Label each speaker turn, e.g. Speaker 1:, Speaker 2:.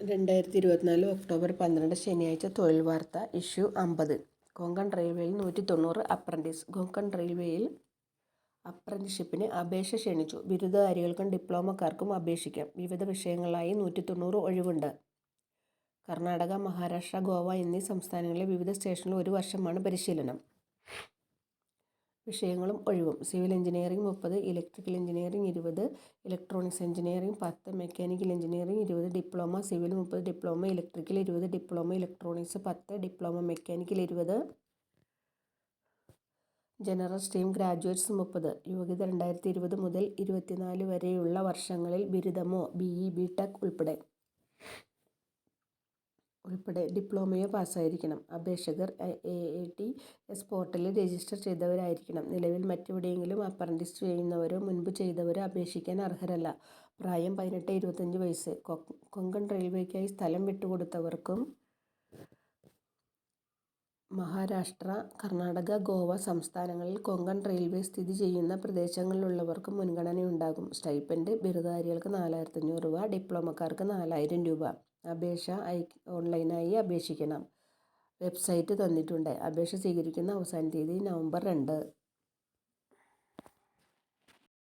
Speaker 1: രണ്ടായിരത്തി ഇരുപത്തിനാല് ഒക്ടോബർ പന്ത്രണ്ട് ശനിയാഴ്ച തൊഴിൽ വാർത്ത ഇഷ്യൂ അമ്പത്. കൊങ്കൺ റെയിൽവേയിൽ നൂറ്റി തൊണ്ണൂറ് അപ്രന്റീസ് കൊങ്കൺ റെയിൽവേയിൽ അപ്രന്റിഷിപ്പിന് അപേക്ഷ ക്ഷണിച്ചു. ബിരുദധാരികൾക്കും ഡിപ്ലോമക്കാർക്കും അപേക്ഷിക്കാം. വിവിധ വിഷയങ്ങളായി നൂറ്റി തൊണ്ണൂറ് ഒഴിവുണ്ട്. കർണാടക മഹാരാഷ്ട്ര ഗോവ എന്നീ സംസ്ഥാനങ്ങളിലെ വിവിധ സ്റ്റേഷനിൽ ഒരു വർഷമാണ് പരിശീലനം. വിഷയങ്ങളും ഒഴിവും. സിവിൽ എഞ്ചിനീയറിംഗ് മുപ്പത് ഇലക്ട്രിക്കൽ എഞ്ചിനീയറിംഗ് ഇരുപത് ഇലക്ട്രോണിക്സ് എഞ്ചിനീയറിംഗ് പത്ത് മെക്കാനിക്കൽ എഞ്ചിനീയറിംഗ് ഇരുപത് ഡിപ്ലോമ സിവിൽ മുപ്പത് ഡിപ്ലോമ ഇലക്ട്രിക്കൽ ഇരുപത് ഡിപ്ലോമ ഇലക്ട്രോണിക്സ് പത്ത് ഡിപ്ലോമ മെക്കാനിക്കൽ ഇരുപത്. ജനറൽ സ്ട്രീം ഗ്രാജുവേറ്റ്സ് മുപ്പത്. യോഗ്യത രണ്ടായിരത്തി ഇരുപത് മുതൽ ഇരുപത്തിനാല് വരെയുള്ള വർഷങ്ങളിൽ ബിരുദമോ ബി ഇ ബി ടെക് ഉൾപ്പെടെ. ഉൾപ്പെടെ ഡിപ്ലോമയോ പാസ്സായിരിക്കണം. അപേക്ഷകർ എ എ ടി പോർട്ടലിൽ രജിസ്റ്റർ ചെയ്തവരായിരിക്കണം. നിലവിൽ മറ്റെവിടെയെങ്കിലും അപ്രന്റിസ് ചെയ്യുന്നവരോ മുൻപ് ചെയ്തവരോ അപേക്ഷിക്കാൻ അർഹരല്ല. പ്രായം പതിനെട്ട് ഇരുപത്തഞ്ച് വയസ്സ്. കൊങ്കൺ റെയിൽവേക്കായി സ്ഥലം വിട്ടുകൊടുത്തവർക്കും മഹാരാഷ്ട്ര കർണാടക ഗോവ സംസ്ഥാനങ്ങളിൽ കൊങ്കൺ റെയിൽവേ സ്ഥിതി ചെയ്യുന്ന പ്രദേശങ്ങളിലുള്ളവർക്കും മുൻഗണനയുണ്ടാകും. സ്റ്റൈപ്പൻഡ് ബിരുദധാരികൾക്ക് നാലായിരത്തഞ്ഞൂറ് രൂപ ഡിപ്ലോമക്കാർക്ക് നാലായിരം രൂപ. അപേക്ഷ ഓൺലൈനായി അപേക്ഷിക്കണം. വെബ്സൈറ്റ് തന്നിട്ടുണ്ട്. അപേക്ഷ സ്വീകരിക്കുന്ന അവസാന തീയതി നവംബർ രണ്ട്.